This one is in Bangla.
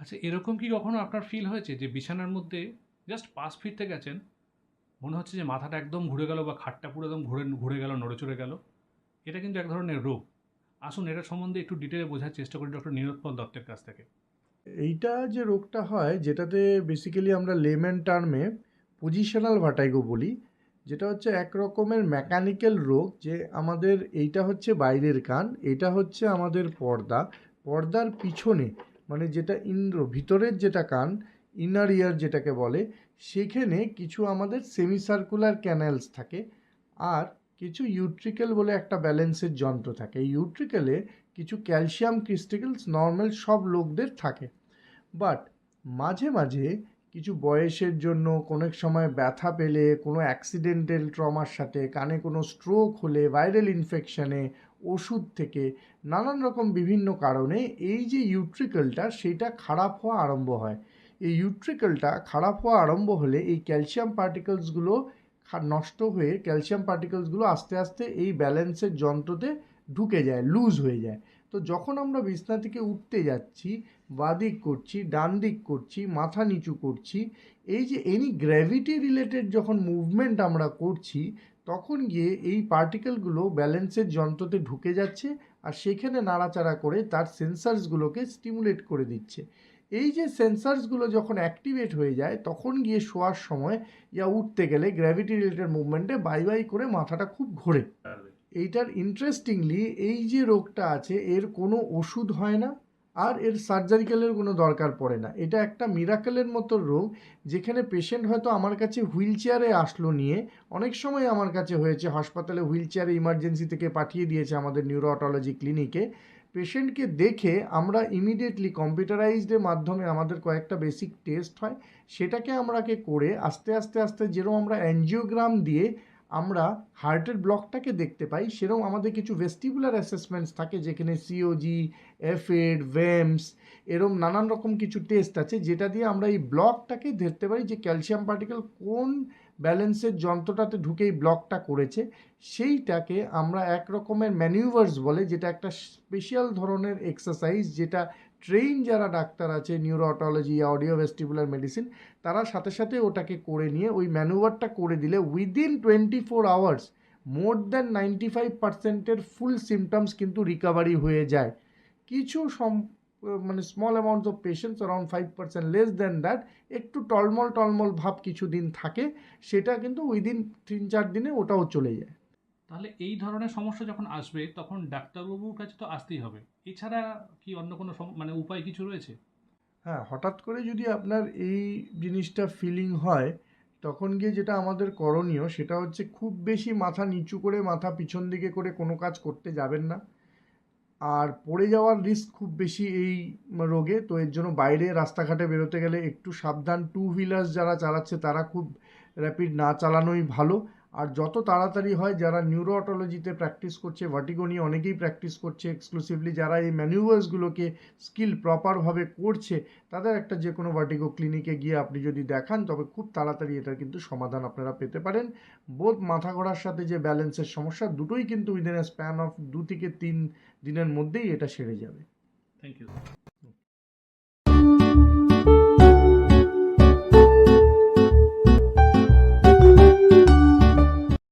আচ্ছা এরকম কি কখনো আপনার ফিল হয়েছে যে বিছানার মধ্যে জাস্ট পাশ ফিরতে গেছেন মনে হচ্ছে যে মাথাটা একদম ঘুরে গেল বা খাটটা পুরো একদম ঘুরে ঘুরে গেল, নড়েচড়ে গেল? এটা কিন্তু এক ধরনের রোগ। আসুন, এটা সম্বন্ধে একটু ডিটেলে বোঝার চেষ্টা করি ডক্টর নীরোৎপল দত্তের কাছ থেকে। এইটা যে রোগটা হয়, যেটাতে বেসিক্যালি আমরা লেমেন টার্মে পজিশনাল ভাটাইগো বলি, যেটা হচ্ছে এক রকমের মেকানিক্যাল রোগ যে আমাদের এইটা হচ্ছে বাইরের কান এটা হচ্ছে আমাদের পর্দা। পর্দার পিছনে মানে যেটা ইন্দ্র, ভিতরের যেটা কান ইনার ইয়ার যেটাকে বলে, সেখানে কিছু আমাদের সেমি সার্কুলার ক্যানেলস থাকে আর কিছু ইউট্রিকেল বলে একটা ব্যালেন্সের যন্ত্র থাকে। এই ইউট্রিকেলে কিছু ক্যালসিয়াম ক্রিস্টিকেলস নর্মাল সব লোকদের থাকে। বাট মাঝে মাঝে কিছু বয়সের জন্য, কোনো সময় ব্যথা পেলে, কোনো অ্যাক্সিডেন্টাল ট্রমার সাথে, কানে কোনো স্ট্রোক হলে ভাইরাল ইনফেকশনে ওষুধ থেকে নানান রকম বিভিন্ন কারণে এই যে ইউট্রিকেলটা সেটা খারাপ হওয়া আরম্ভ হয়। এই ইউট্রিকেলটা খারাপ হওয়া আরম্ভ হলে এই ক্যালসিয়াম পার্টিকলসগুলো নষ্ট হয়ে ক্যালসিয়াম পার্টিকলসগুলো আস্তে আস্তে এই ব্যালেন্সের যন্ত্রতে ঢুকে যায় লুজ হয়ে যায়। তো যখন আমরা বিছনা থেকে উঠতে যাচ্ছি, বাদিক করছি ডান দিক করছি, মাথা নিচু করছি, এই যে এনি গ্র্যাভিটি রিলেটেড যখন মুভমেন্ট আমরা করছি তখন গিয়ে এই পার্টিকেলগুলো ব্যালেন্সের যন্ত্রতে ঢুকে যাচ্ছে আর সেখানে নাড়াচাড়া করে তার সেন্সার্সগুলোকে স্টিমুলেট করে দিচ্ছে। এই যে সেন্সার্সগুলো যখন অ্যাক্টিভেট হয়ে যায় তখন গিয়ে শোয়ার সময় ইয়া উঠতে গেলে গ্র্যাভিটি রিলেটেড মুভমেন্টে বাই বাই করে মাথাটা খুব ঘোরে। এইটার ইন্টারেস্টিংলি এই যে রোগটা আছে এর কোনো ওষুধ হয় না। আর এর সার্জারিক্যালের কোনো দরকার পড়ে না। এটা একটা মিরাকেলের মতো রোগ, যেখানে পেশেন্ট হয়তো আমার কাছে হুইল চেয়ারে আসলো নিয়ে, অনেক সময় আমার কাছে হয়েছে, হাসপাতালে হুইল চেয়ারে ইমার্জেন্সি থেকে পাঠিয়ে দিয়েছে আমাদের নিউরোঅটোলজি ক্লিনিকে পেশেন্টকে দেখে আমরা ইমিডিয়েটলি কম্পিউটারাইজডের মাধ্যমে আমাদের কয়েকটা বেসিক টেস্ট হয়, সেটাকে আমরাকে করে আস্তে আস্তে আস্তে যেরকম আমরা অ্যানজিওগ্রাম দিয়ে আমরা হার্টের ব্লকটাকে দেখতে পাই, সেরকম আমাদের কিছু ভেস্টিবুলার অ্যাসেসমেন্টস থাকে যেখানে সিওজি এফেড ভেমস এরম নানান রকম কিছু টেস্ট আছে যেটা দিয়ে আমরা এই ব্লকটাকে দেখতে পারি যে ক্যালসিয়াম পার্টিকেল কোন ব্যালেন্সের যন্ত্রটাতে ঢুকেই ব্লকটা করেছে। সেইটাকে আমরা এক রকমের ম্যানিউভার্স বলে, যেটা একটা স্পেশাল ধরনের এক্সারসাইজ, যেটা ট্রেন যারা ডাক্তার আছে, নিউরোঅটোলজি, অডিও ভেস্টিবুলার মেডিসিন, তারা সাথে সাথে ওটাকে করে নিয়ে ওই ম্যানুভারটা করে দিলে within twenty four hours, more than ninety five পার্সেন্টের ফুল সিমটমস কিন্তু রিকভারি হয়ে যায়। কিছু সম মানে small amounts of patients around five percent less than that একটু টলমল টলমল ভাব কিছু দিন থাকে সেটা কিন্তু উইদিন তিন চার দিনে ওটাও চলে যায়। তাহলে এই ধরনের সমস্যা যখন আসবে তখন ডাক্তারবাবুর কাছে তো আসতেই হবে। এছাড়া কি অন্য কোনো মানে উপায় কিছু রয়েছে? হ্যাঁ হঠাৎ করে যদি আপনার এই জিনিসটা ফিলিং হয় তখন গিয়ে যেটা আমাদের করণীয় সেটা হচ্ছে খুব বেশি মাথা নিচু করে মাথা পিছন দিকে করে কোনো কাজ করতে যাবেন না। আর পড়ে যাওয়ার রিস্ক খুব বেশি এই রোগে। তো এর জন্য বাইরে রাস্তাঘাটে বেরোতে গেলে একটু সাবধান। টু হুইলার্স যারা চালাচ্ছে তারা খুব র্যাপিড না চালানোই ভালো। আর যত তাড়াতাড়ি হয় যারা নিউরোঅটোলজিতে প্র্যাকটিস করছে ভার্টিগো নিয়ে অনেকেই প্র্যাকটিস করছে এক্সক্লুসিভলি যারা এই ম্যানিউভার্সগুলোকে স্কিল প্রপারভাবে করছে, তাদের একটা যে কোনো ভার্টিগো ক্লিনিকে গিয়ে আপনি যদি দেখান, তবে খুব তাড়াতাড়ি এটার কিন্তু সমাধান আপনারা পেতে পারেন। বোধ মাথা ঘোরার সাথে যে ব্যালেন্সের সমস্যা, দুটোই কিন্তু উইদিন এ স্প্যান অফ দু থেকে তিন দিনের মধ্যেই এটা সেরে যাবে। Thank you